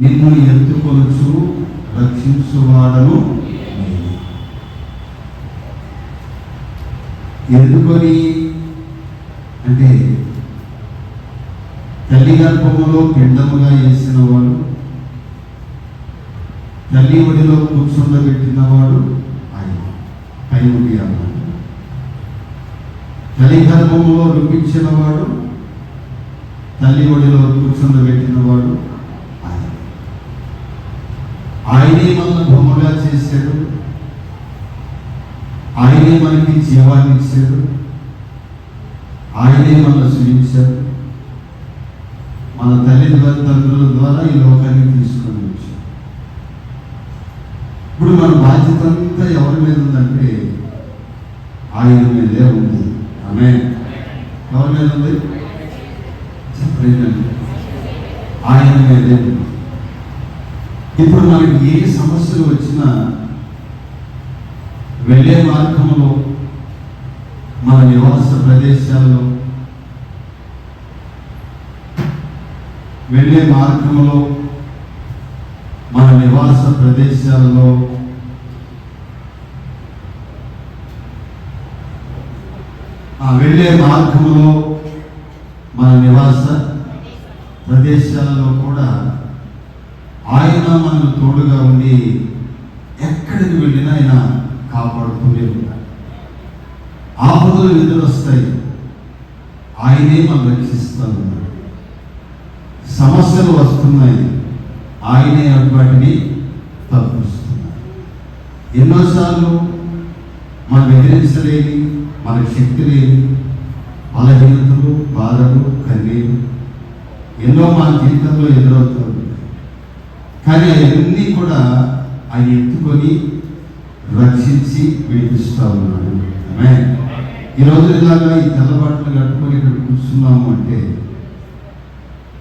నిన్ను ఎత్తుకొనుచు రక్షించువాడను నేనే. ఎందుకొని అంటే తల్లి గర్భములో పిండముగా వేసిన వాడు తల్లి ఒడిలో కూర్చుండబెట్టినవాడు ఆయన పై ఒడి అన్నాడు తల్లి గర్భములో రూపించిన వాడు తల్లి ఒడిలో కూర్చుండబెట్టిన వాడు ఆయనే మన బొమ్మగా చేశాడు. ఆయనే మనకి జీవాన్ని ఇచ్చాడు. ఆయనే మన సృజించాడు మన తల్లిదండ్రుల ద్వారా ఈ లోకాన్ని తీసుకొని వచ్చాడు. ఇప్పుడు మన బాధ్యత అంతా ఎవరి మీద ఉందంటే ఆయన మీదే ఉంది. ఆమె ఎవరి మీద ఉంది? చెప్పలేదండి. ఆయన మీదే ఉంది. ఇప్పుడు మనకి ఏ సమస్యలు వచ్చినా వెళ్ళే మార్గంలో మన నివాస ప్రదేశాల్లో వెళ్ళే మార్గంలో మన నివాస ప్రదేశాల్లో ఆ వెళ్ళే మార్గంలో మన నివాస ప్రదేశాలలో కూడా ఆయన మనకు తోడుగా ఉండి ఎక్కడికి వెళ్ళినా ఆయన కాపాడుతూనే ఉంటారు ఆపదలు ఎదురొస్తాయి ఆయనే మనం రక్షిస్తూ సమస్యలు వస్తున్నాయి. ఆయనే వాటిని తప్పిస్తున్నాడు ఎన్నోసార్లు మనం ఎదిరించలేని మన శక్తి లేని బలహీనతలు బాధలు కన్నీరు ఎన్నో మన జీవితంలో ఎదురవుతారు కానీ అవన్నీ కూడా ఆయన ఎత్తుకొని రక్షించి విడిపిస్తా ఉన్నాడు. ఆమె ఈ రోజు ఇలాగా ఈ తెల్లబాట్లు కట్టుకొని ఇక్కడ కూర్చున్నాము అంటే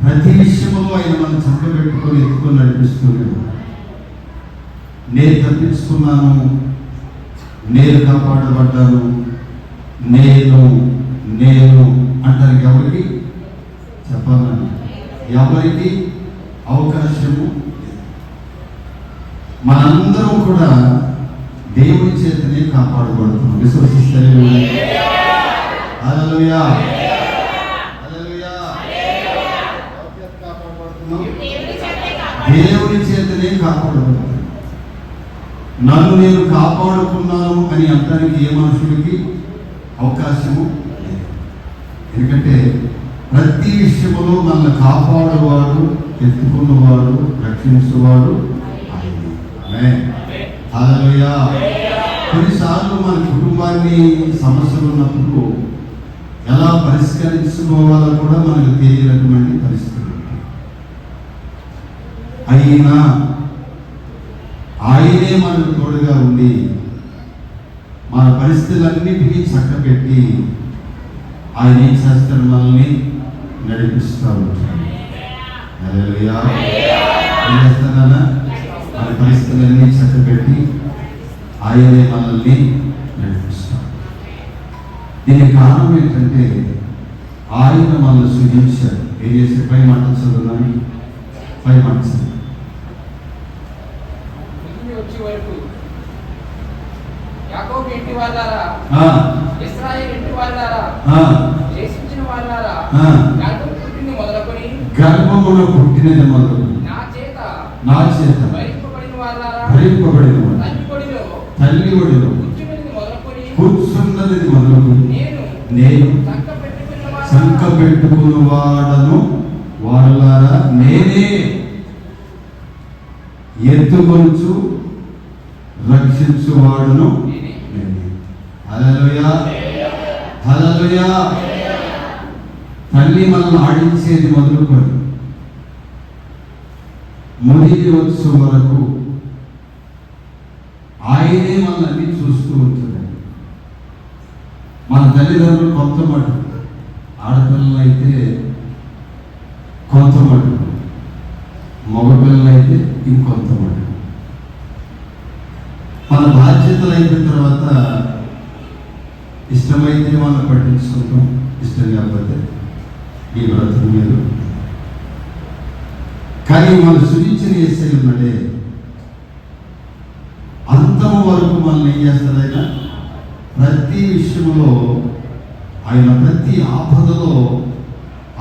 ప్రతి విషయంలో ఆయన మనం చక్కబెట్టుకొని ఎత్తుకొని నడిపిస్తున్నాడు నేను తప్పించుకున్నాను నేను కాపాడబడ్డాను నేను నేను అంటారు ఎవరికి? చెప్పాలని ఎవరికి? అవకాశము మనందరం కూడా దేవుని చేతనే కాపాడబడుతున్నాం. విశ్వసిస్తే హల్లెలూయా. దేవుని చేతనే కాపాడబడుతున్నాం. నన్ను నేను కాపాడుకున్నాను అని అంటానికి ఏ మనుషులకి అవకాశము లేదు. ఎందుకంటే ప్రతి విషయంలో మనల్ని కాపాడువాడు ఎత్తుకున్నవాడు రక్షించేవాడు ఆయనే. కొన్నిసార్లు మన కుటుంబాన్ని సమస్యలు ఉన్నప్పుడు ఎలా పరిష్కరించుకోవాలో కూడా మనకు తెలియనటువంటి పరిస్థితులు అయినా ఆయనే మనకు తోడుగా ఉండి మన పరిస్థితులన్నిటినీ చక్కబెట్టి ఆయన ఏం చేస్తాడు మనల్ని నడిపిస్తూ ఉంటాడు హల్లెలూయా. మన పరిస్థితులన్నీ చక్కబెట్టి ఆయనే మనల్ని నడిపిస్తాడు దీనికి కారణం ఏంటంటే ఆయన మనల్ని సృజించాడు ఏం చేస్తే పై మాట చదువుదాన్ని పై మాట ఇంటి వాళ్ళారా? ఆ, ఇస్రాయేల్ ఇంటి వాళ్ళారా? ఆ, దేశించిన వాళ్ళారా? ఆ. గర్భం పుట్టింది మొదలుకొని గర్భములో పుట్టినది మొదలు నా చేత నా చేత. వాడు. తల్లి ఒడిలో కూర్చున్నది మొదలుకు నేను సంక పెట్టుకున్న వాడను వాళ్ళారా నేనే ఎత్తుకొంచు రక్షించువాడును. హల్లెలూయా. హల్లెలూయా. తల్లి మనల్ని ఆడించేది మొదలుకొని. మునిగి వచ్చు వరకు ఆయనే మనల్ని చూస్తూ ఉంటున్నాడు మన తల్లిదండ్రులు కొంత మటు ఆడపిల్లలైతే కొంత మటు మగపిల్లలైతే ఇంకొంత మటు మన బాధ్యతలు అయిపోయిన తర్వాత ఇష్టమైతే మనం పట్టించుకుంటాం ఇష్టం కాకపోతే ఈ బ్రతుకు మీద. కానీ మన సృజించిన చేస్తే ఉన్నాడే అంతము వరకు మనల్ని ఏం చేస్తాడు ఆయన? ప్రతి విషయంలో ఆయన ప్రతి ఆపదలో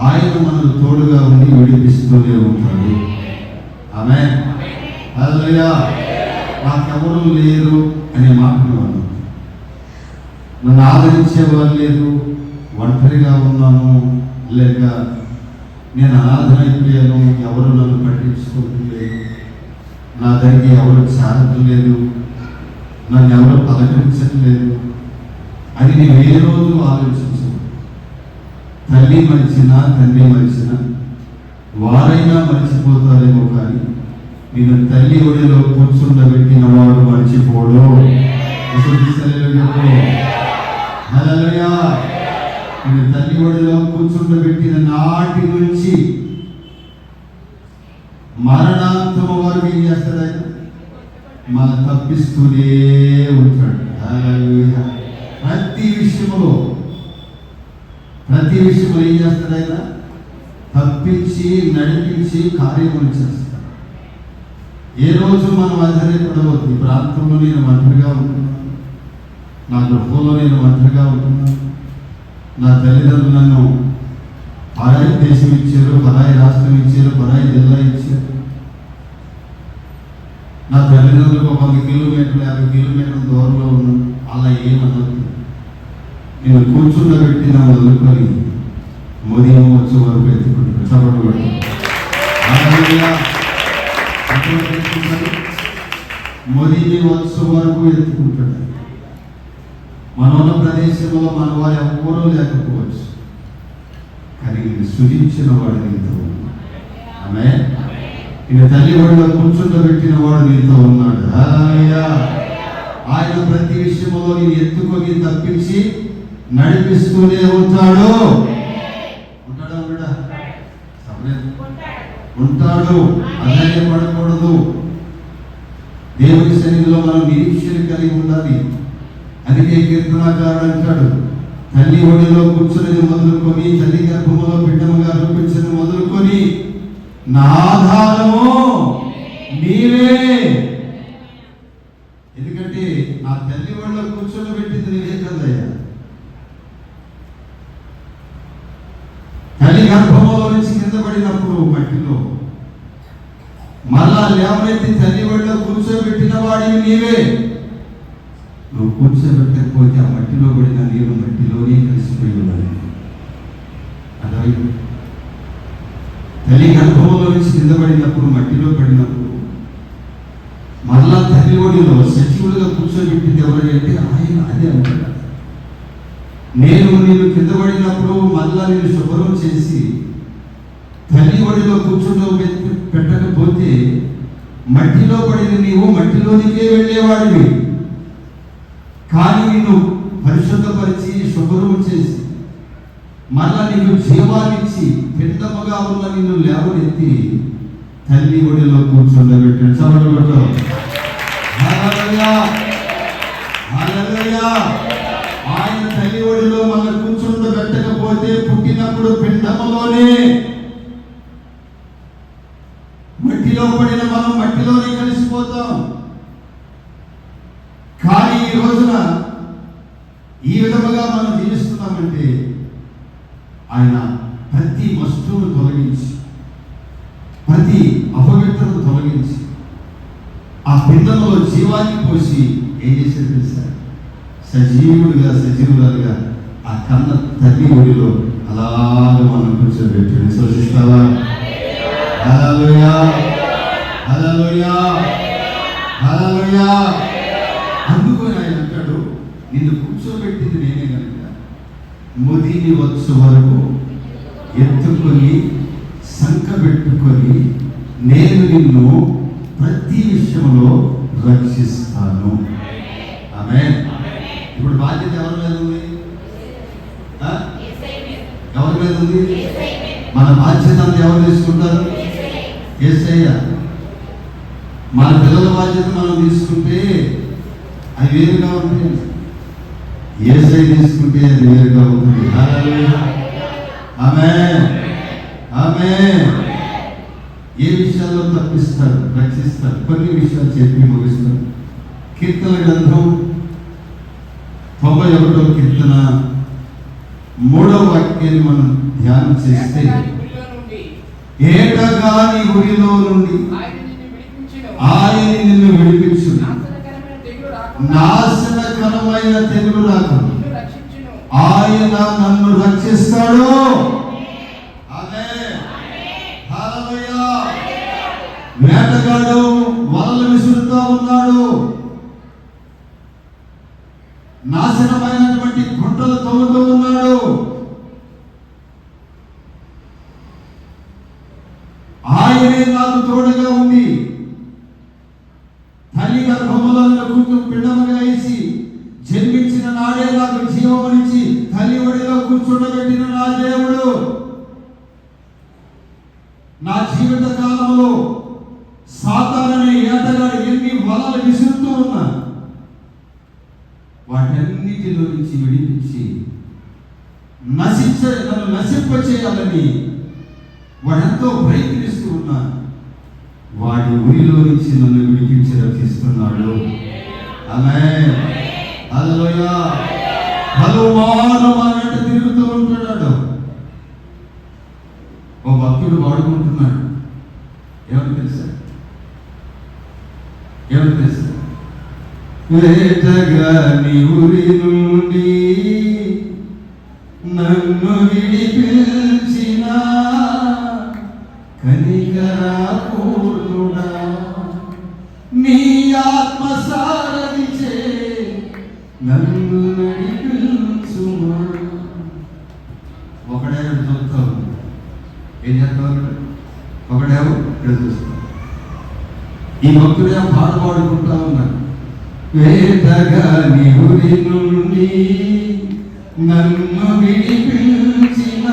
ఆయన మనకు తోడుగా ఉండి విడిపిస్తూనే ఉంటాడు. ఆమె హల్లెలూయా. నాకెవరు లేరు అనే మాటను అన్నాను నన్ను ఆదరించే వాళ్ళు లేరు ఒంటరిగా ఉన్నాను లేక నేను అనాథన అయిపోయాను ఎవరు నన్ను పట్టించుకోవట్లేదు నా దగ్గర ఎవరు చేరటం లేదు నన్ను ఎవరు పలకరించట్లేదు అని నేను ఏ రోజు ఆలోచించను. తల్లి మరిచినా తండ్రి మరిచినా వారైనా మర్చిపోతారేమో కానీ నేను తల్లి ఒడిలో కూర్చుండబెట్టిన వాడు మర్చిపోడు. నేను తల్లి ఒడిలో కూర్చుండబెట్టిన నాటి నుంచి మరణాంతమ వారు ఏం చేస్తాడు ఆయన? మన తప్పిస్తూనే ఉంటాడు. ప్రతి విషయంలో ప్రతి విషయంలో ఏం చేస్తాడు ఆయన? తప్పించి నడిపించి కార్యములు చేస్తాడు. ఏ రోజు మనం ఆశ్చర్యపడవద్దు ఈ ప్రాంతంలో నేను ఒంటరిగా ఉంటున్నాను నా గృహంలో నేను ఒంటరిగా ఉంటున్నాను నా తల్లిదండ్రులు నన్ను పరాయి దేశం ఇచ్చారు పరాయి రాష్ట్రం ఇచ్చారు పరాయి జిల్లా ఇచ్చారు. నా తల్లిదండ్రులకు ఒక వంద కిలోమీటర్లు యాభై కిలోమీటర్ల దూరంలో ఉన్న అలా ఏమన్నది నేను కూర్చుండబెట్టిన వదులుకొని మోదీ వచ్చే వరకు ఎత్తుకుంటాను చప్పట్లు కొట్టి మోదీని వచ్చే వరకు ఎత్తుకుంటాడు మన ఉన్న ప్రదేశంలో మన వారు ఎవరూ లేకపోవచ్చు. కానీ ఇది సృజించిన వాడు నీతో ఆమె ఈయన తల్లి ఒడిలో కూర్చుండబెట్టిన వాడు నీతో ఉన్నాడు. ఆయన ప్రతి విషయంలో నేను ఎత్తుకొని తప్పించి నడిపిస్తూనే ఉంటాడు. ఉంటాడా ఉండడా? ఉంటాడు. అలాగే పడకూడదు దేవుని సన్నిధిలో మనం నిరీక్షణ కలిగి ఉండాలి. అందుకే కీర్తనాకారుడు అంటాడు తల్లి ఒడిలో కూర్చున్నది మొదలుకొని తల్లి గర్భములో బిడ్డముగా రూపించని మొదలుకొని నా ఆధారము నీవే ఎందుకంటే నా తల్లి ఒడిలో కూర్చొని పెట్టింది నీవే కదయ్యా తల్లి గర్భంలో నుంచి కింద పడినప్పుడు మట్టిలో. మళ్ళా లేవనైతే తల్లి ఒడిలో కూర్చోబెట్టిన వాడివి నీవే. నువ్వు కూర్చోబెట్టకపోతే ఆ మట్టిలో పడిన నీరు మట్టిలోనే కలిసిపోయి ఉన్నది అర్థమైంది? తల్లి గర్భంలో నుంచి కింద పడినప్పుడు మట్టిలో పడినప్పుడు మరలా తల్లి ఒడిలో సచివులుగా కూర్చోబెట్టింది ఎవరంటే ఆయన అదే అంటాడు నేను నేను కింద పడినప్పుడు మరలా నేను శుభ్రం చేసి తల్లి ఒడిలో కూర్చుంటూ పెట్టకపోతే మట్టిలో పడిన నీవు మట్టిలోనికే వెళ్ళేవాడివి. కానీ నిన్ను పరిశుద్ధ మళ్ళా నీకు జీవాన్నిచ్చి పిండముగా ఉన్న నిన్ను లేవనెత్తి తల్లి ఒడిలో కూర్చుండబెట్టాడు. చదవడం ఆయన తల్లి ఒడిలో మన కూర్చుండబెట్టకపోతే పుట్టినప్పుడు పిండములోనే మట్టిలో పడిన మనం మట్టిలోనే కలిసిపోతాం కానీ ఈ రోజున ఈ విధముగా మనం జీవిస్తున్నామంటే ఆయన ప్రతి వస్తువును తొలగించి ప్రతి అపవిత్రను తొలగించి ఆ పిండంలో జీవాన్ని పోసి ఏం చేశారు తెలుసా? సజీవుడిగా సజీవులుగా ఆ కన్న తల్లి ఒడిలో అలాగ మనం కూర్చోబెట్టాడు విశ్వసిస్తావా హల్లెలూయా! హల్లెలూయా! హల్లెలూయా! అందుకని ఆయన అంటాడు నిన్ను కూర్చోబెట్టింది నేనే కనుక. ముదిని వచ్చు వరకు ఎత్తుకొని సంక పెట్టుకొని నేను నిన్ను ప్రతి విషయంలో రక్షిస్తాను ఆమె ఇప్పుడు బాధ్యత ఎవరి మీద ఉంది? ఎవరి మీద ఉంది? మన బాధ్యత అంతా ఎవరు తీసుకుంటారు? ఏసయ్య. మన పిల్లల బాధ్యత మనం తీసుకుంటే అది వేరుగా ఉంటుంది. ఏసై తీసుకుంటే అది వేరుగా ఉంటుంది. ఆమె ఆమె ఏ విషయాల్లో తప్పిస్తారు రక్షిస్తారు కొన్ని విషయాలు చెప్పి ముగిస్తారు. కీర్తన గ్రంథం తొంభై ఒకటో కీర్తన మూడవ వాక్యాన్ని మనం ధ్యానం చేస్తే ఏటగాని ఊరిలో నుండి ఆయన నిన్ను విడిపించు నాశనకరమైన నిన్ను రక్షించును. ఆయన నన్ను రక్షిస్తాడు. ఆమేన్. వేటగాడు వలలు విసురుతూ ఉన్నాడు నాశనమైనటువంటి గుంటలు తవ్వుతూ ఉన్నాడు ఆయనే నాకు తోడుగా ఉంది తల్లి గర్భములో కూతురు పిండముగా వేసి జన్మించిన నాడే నాకు జీవమునిచ్చి తల్లి ఒడిలో కూర్చుండబెట్టిన నా దేవుడు నా జీవిత కాలంలో సాతాననే ఏటగాడు ఎన్ని వలలు విసురుతూ ఉన్నా వాటన్నిటిలో నుంచి విడిపించి నశించ నన్ను నశింప చేయాలని వాడెంతో ప్రయత్నిస్తూ ఉన్నాను వాడి ఊరిలో నుంచి నన్ను విడిపించి రక్షిస్తున్నాడు ఆమె హల్లెలూయా. పలుమారు మన తిరుగుతూ ఉంటున్నాడు. ఓ భక్తుడు వాడుకుంటున్నాడు. ఏమని తెలుసా? ఏమని తెలుసా? వేటగాని ఊరి నుండి నన్ను చూస్తావు ఏం చేస్తావు ఒకడేమో ఇక్కడ చూస్తావు ఈ భక్తుడే పాట పాడుకుంటా ఉన్నాడు. వేదగా ఊరి నుండి నన్ను విడిపించిన.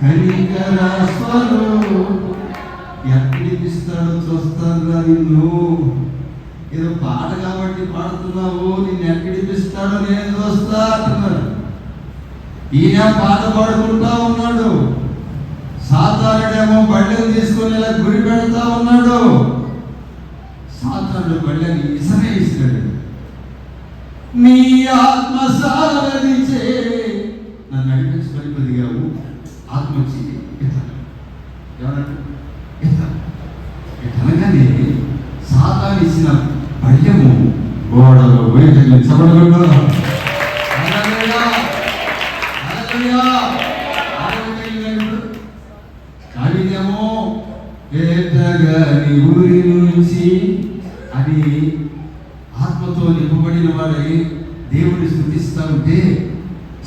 కనికరాస్వరు ఎక్కడిపిస్తాడో చూస్తాను రా నిన్ను ఏదో పాట కాబట్టి పాడుతున్నావు నిన్ను ఎక్కడిపిస్తాడో నేను చూస్తా అంటున్నాడు. ఈయన పాట పాడుకుంటా ఉన్నాడు. సాతానుడేమో బళ్ళని తీసుకొని ఇలా గురి పెడతా ఉన్నాడు. సాతానుడు బళ్ళని ఇసనే ఇస్తాడు. నీ ఆత్మ సారదిచే నన్ను నడిపించుకొని పదిగావు ఆత్మ వచ్చి ఎవరంటే ఎత్తాను. అనగానే సాతాను ఇచ్చిన గోడలో వేటలు చబడగొట్టు ఊరి నుంచి అని ఆత్మతో నింపబడిన వాడై దేవుని స్థుతిస్తా ఉంటే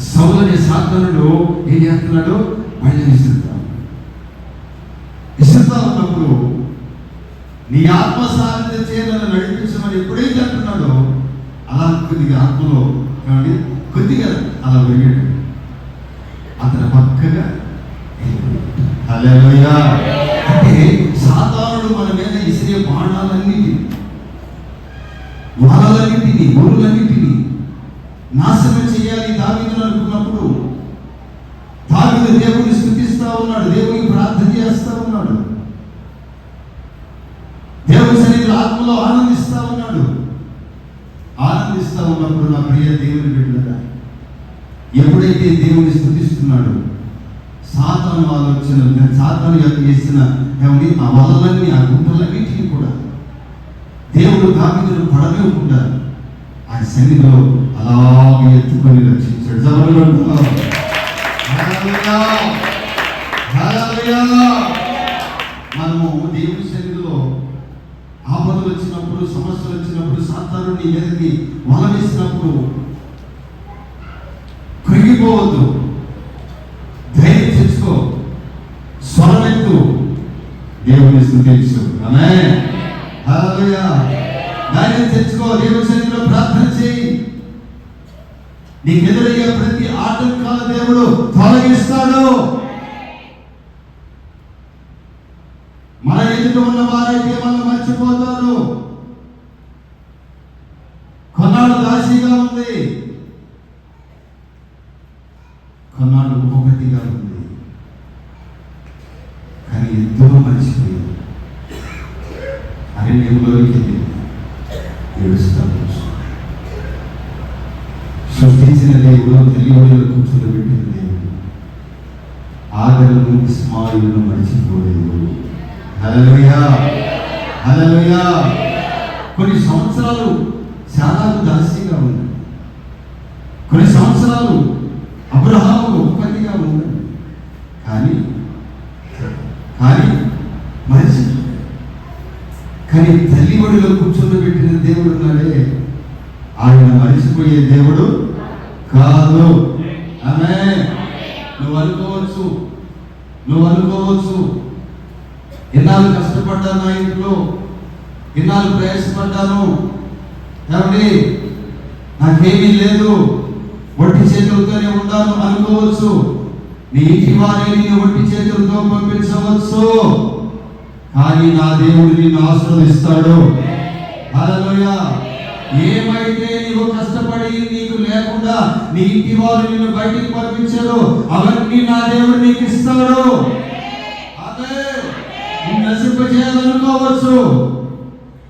సౌలని సాధనలో ఏం చేస్తున్నాడు మళ్ళీ విసురుతా ఉన్నప్పుడు నీ ఆత్మ సాధన చేయాలని నడిపించమని ఎప్పుడైతే కొద్దిగా ఆత్మలో ఏమండి కొద్దిగా అలా వెళ్ళాడు అతను పక్కగా అలా అంటే సాధారణుడు మన మీద ఇసిరే బాణాలన్నిటిని వలలన్నిటిని ఊరులన్నిటిని నాశనం చేయాలి దావీదును అనుకున్నప్పుడు దావీదు దేవుని స్థుతిస్తా ఉన్నాడు దేవునికి ప్రార్థన చేస్తా ఉన్నాడు దేవుని సన్నిధిలో ఆత్మలో ఆనందిస్తా ఉన్నాడు ఆనందిస్తా ఉన్నప్పుడు నా ప్రియ దేవుని బిడ్డగా ఎప్పుడైతే దేవుని స్థుతిస్తున్నాడో సాతాను ఆలోచన సాతాను చేసిన ఏమని ఆ వలలన్నీ ఆ గుంటలన్నింటినీ కూడా దేవుడు దావిదును ఉంటారు ఆయన సన్నిధిలో అలాగే ఎత్తుకొని రక్షించాడు. జబర్లు మనము దేవుని సన్నిధిలో ఆపదలు వచ్చినప్పుడు సమస్యలు వచ్చినప్పుడు సాతాను నీ మీదకి వల వేసినప్పుడు నీకు ఎదురయ్యే ప్రతి ఆటంకాల దేవుడు తొలగిస్తాడు మన ఎదుట ఉన్న వారైతే మనం మర్చిపోతారు కొన్నాళ్ళు దాసిగా ఉంది కొన్నాళ్ళు ఉపగతిగా ఉంది కానీ ఎంతో మంచి అరణ్యంలోకి వెళ్ళి ఏడుస్తాను సృష్టించిన దేవుడు తెలియని కూర్చొని పెట్టిన దేవుడు ఆదరను ఇస్మాయిలను మరిచిపోలేదు హల్లెలూయా హల్లెలూయా కొన్ని సంవత్సరాలు చాలా దాసిగా ఉంది కొన్ని సంవత్సరాలు అబ్రహాము ఉపపతిగా ఉంది కానీ కానీ మనిషి కానీ తల్లి ఒడిలో కూర్చొని పెట్టిన దేవుడు ఉన్నాడే. ఆయన మరిచిపోయే దేవుడు కాదు. ఆమె నువ్వు అనుకోవచ్చు. నువ్వు అనుకోవచ్చు. ఎన్నాళ్ళు కష్టపడ్డాను నా ఇంట్లో? ఎన్నాళ్ళు ప్రయాసపడ్డాను? కాబట్టి నాకేమీ లేదు. ఒట్టి చేతులతోనే ఉన్నాను అనుకోవచ్చు. నీ ఇంటి వారిని ఒట్టి చేతులతో పంపించవచ్చు. కానీ నా దేవుడు నిన్ను ఆశీర్వదిస్తాడు. హల్లెలూయా. ఏమైతే నీవు కష్టపడి నీకు లేకుండా నీ ఇంటి వారు నిన్ను బయటికి పంపించారో అవన్నీ నా దేవుడు నీకు ఇస్తాడు. అదే నిన్ను నశింప చేయాలనుకోవచ్చు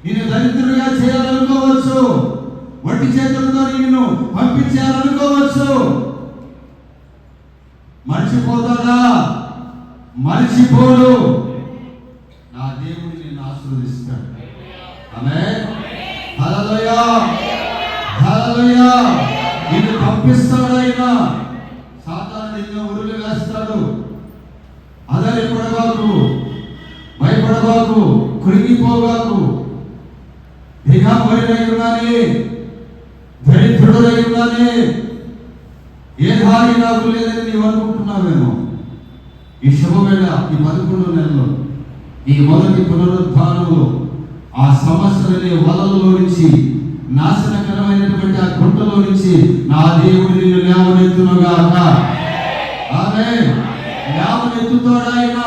నిన్ను దరిద్రుడిగా చేయాలనుకోవచ్చు. వట్టి చేతులతో నిన్ను పంపించాలనుకోవచ్చు. మర్చిపోతాడా మర్చిపోడు దేవుడు నిన్ను ఆశీర్వదిస్తాడు. ఆమె హల్లెలూయా హల్లెలూయా నిన్ను పంపిస్తాడు ఆయన. సాతాను నిన్ను ఉరులు వేస్తాడు అదరి పడబాకు భయపడబాకు. కృంగిపోగాకు దిగంబరినై ఉన్నానే దరిద్రుడై ఉన్నానే ఏ దారి నాకు లేదని నీవు అనుకుంటున్నావేమో. ఈ శుభవేళ ఈ పదకొండు నెలలో ఈ మొదటి పునరుద్ధానంలో ఆ సమస్యలనే వలలలో నుంచి నాశనకరమైనటువంటి ఆ గుంటలో నుంచి నా దేవుడు నిన్ను లేవనెత్తునుగాక. ఆమె లేవనెత్తుతాడు ఆయన?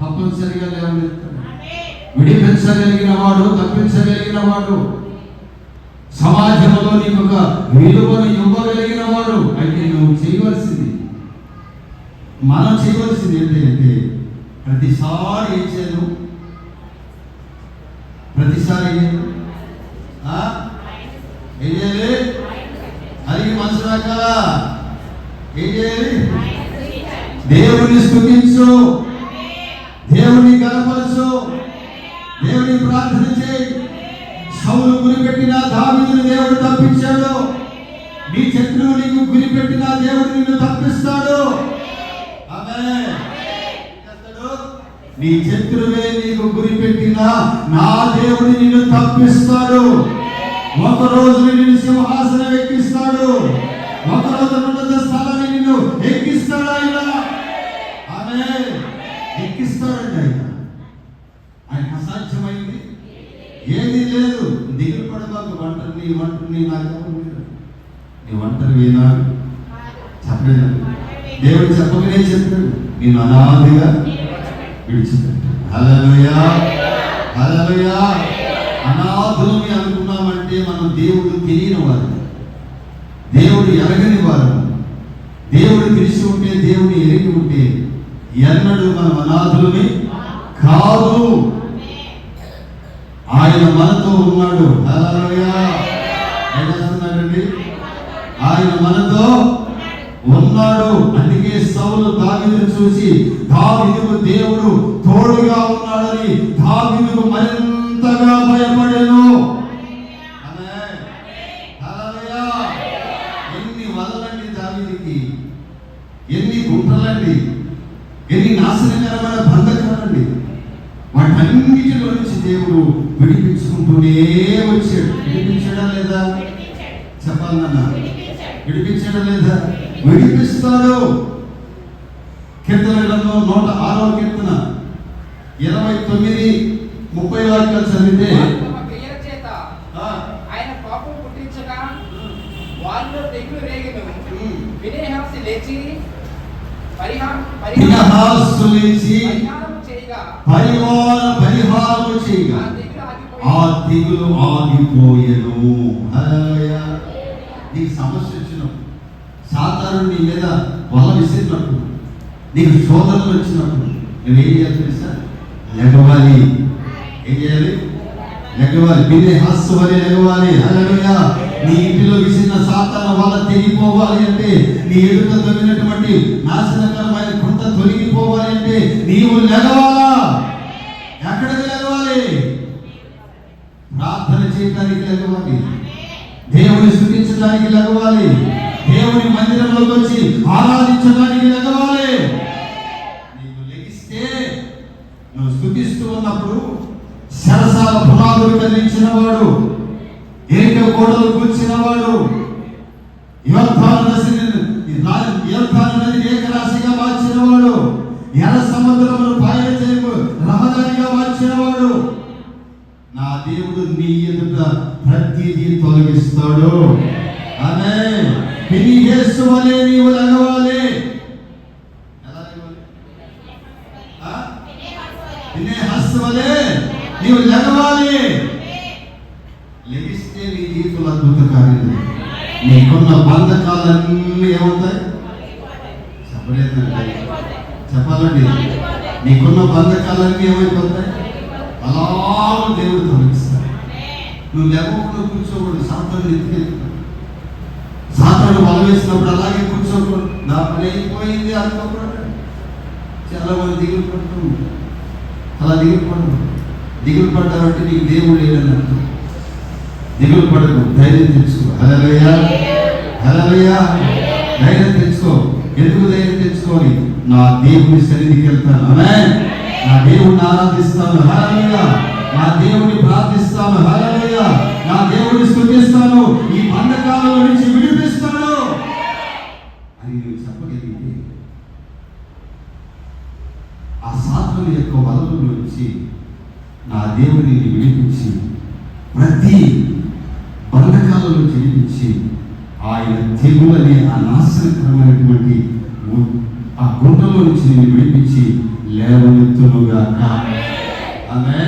తప్పనిసరిగా లేవనెత్తాడు. విడిపించగలిగిన వాడు తప్పించగలిగిన వాడు. సమాజంలో నీకు ఒక విలువను ఇవ్వగలిగిన వాడు. అయితే నువ్వు చేయవలసింది మనం చేయవలసింది ఏంటి అంటే ప్రతిసారి ఏం చేయను ప్రతిసారి ఏం చేయాలి అది మనసు రకాలా? ఏం చేయాలి? దేవుని స్థుతించు దేవుని కనపరచు దేవుని ప్రార్థన చేయి. సౌలు గురిపెట్టిన దావిని దేవుడు తప్పించాడు. నీ శత్రువు నీకు గురిపెట్టిన దేవుడు నిన్ను తప్పిస్తాడు. నీ శత్రువే నీకు గురి పెట్టినా నా దేవుడు నిన్ను తప్పిస్తాడు. ఒక రోజు నిన్ను సింహాసనం ఎక్కిస్తాడు. ఒక రోజు ఉన్నత స్థలాన్ని నిన్ను ఎక్కిస్తాడు ఆయన. ఆమె ఎక్కిస్తాడండి ఆయన. ఆయన అసాధ్యమైంది. ఏది లేదు. దిగులు పడబాకు ఒంటరి నీ ఒంటరి నీ నాకు నీ ఒంటరి వేనాడు నేను అనాదిగా విడిచిపెట్టాను హల్లెలూయా! హల్లెలూయా! అనాథులని అనుకున్నామంటే మనం దేవుడు తెలియని వారు దేవుడు ఎరగని వారు దేవుడు తెలిసి ఉంటే దేవుని ఎరిగి ఉంటే ఎన్నడూ మనం అనాథులని కాదు. ఆయన మనతో ఉన్నాడు. హల్లెలూయా! ఏం ఆయన మనతో ఉన్నాడు అందుకే సౌలు దావీదును చూసి దావీదుకు దేవుడు తోడుగా ఉన్నాడని దావీదుకు మరింతగా భయపడెను. ఎన్ని వదలండి దావీదుకి? ఎన్ని గుంటలండి? ఎన్ని నాశనకరమైన బంధకాలండి? వాటన్నిటిలో నుంచి దేవుడు విడిపించుకుంటూనే వచ్చాడు. విడిపించడా లేదా? చెప్పాలన్నా. విడిపించడం లేదా? విడిపిస్తాడు. కీర్తన గ్రంథం నూట ఆరో కీర్తన ఇరవై తొమ్మిది ముప్పై వాక్యాలు చదివితే ఆయన పాపం పుట్టించగా తెగులు రేగను. వినేహాసి లేచి లేచి పరిహారం ఆ చేయగా తెగులు ఆ ఆగిపోయి తెగులు ఆగిపోయెను. హల్లెలూయా. నీకు సమస్య వచ్చినప్పుడు సాధారణ నీ మీద వల విసిరినప్పుడు నీకు శోధనలు వచ్చినప్పుడు నువ్వేం చేయాలి తెలుసా? లెగవాలి. ఏం చేయాలి? లెగవాలి. మీరే హాస్సు వలె లెగవాలి. హల్లెలూయా. నీ ఇంటిలో విసిరిన సాతాన వల్ల తెగిపోవాలి అంటే నీ ఎదుట తొలిగినటువంటి నాశనకరమైన కొంత తొలగిపోవాలి అంటే నీవు లెగవాలా? ఎక్కడికి లెగవాలి? ప్రార్థన చేయడానికి లెగవాలి. దేవుని స్థుతించడానికి లెగవాలి. దేవుని మందిరంలోకి వచ్చి ఆరాధించడానికి లెగవాలి నీకు లెగిస్తే నువ్వు స్థుతిస్తూ ఉన్నప్పుడు సరసాల పునాదులు కదిలించిన వాడు ఏక గోడలు కూర్చిన వాడు యోద్ధాను నదిని నది ఏకరాశిగా మార్చిన వాడు ఎర్ర సముద్రమును పాయ చేయకు రహదారిగా మార్చిన వాడు. నా దేవుడు నీ ఎదుట ప్రతిదీ తొలగిస్తాడు. అనే పిని యేసు నీవు లగవాలి తినే లెగవాలి? ఆ? నీవు లెగవాలి లెగిస్తే నీ జీవితంలో అద్భుత కార్యం నీకున్న బంధకాలన్నీ ఏమవుతాయి? చెప్పలేదండి. చెప్పాలండి. నీకున్న బంధకాలన్నీ ఏమైపోతాయి? అలా దేవుడు తొలగిస్తాడు. నువ్వు లేకుండా కూర్చోకూడదు. సాంతం ఎత్తుకెళ్తాడు సాతాను బలం అలాగే కూర్చోకూడదు. నా పని అయిపోయింది అనుకోకూడదు. చాలా మంది దిగులు పడుతూ అలా దిగులు పడదు దిగులు పడ్డావంటే నీకు దేవుడు లేడని అర్థం. దిగులు పడకు ధైర్యం తెచ్చుకో. హలలుయా హలలుయా ధైర్యం తెచ్చుకో. ఎందుకు ధైర్యం తెచ్చుకోవాలి? నా దేవుని సన్నిధికి వెళ్తాను. నా దేవుడిని ఆరాధిస్తాను. హలలుయా నా దేవుని ప్రార్థిస్తాను. హలలుయా నా దేవుని స్తుతిస్తాను. ఈ బంధకాల నుంచి విడిపిస్తాను. అని నువ్వు చెప్పగలిగితే ఆ సాధన యొక్క వలల నుంచి నా దేవుడిని విడిపించి ప్రతి బంధకాలలో విడిపించి ఆయన తెగులని ఆ నాశనకరమైనటువంటి ఆ గుంటలో నుంచి నేను విడిపించి లేవనెత్తునుగాక. ఆమె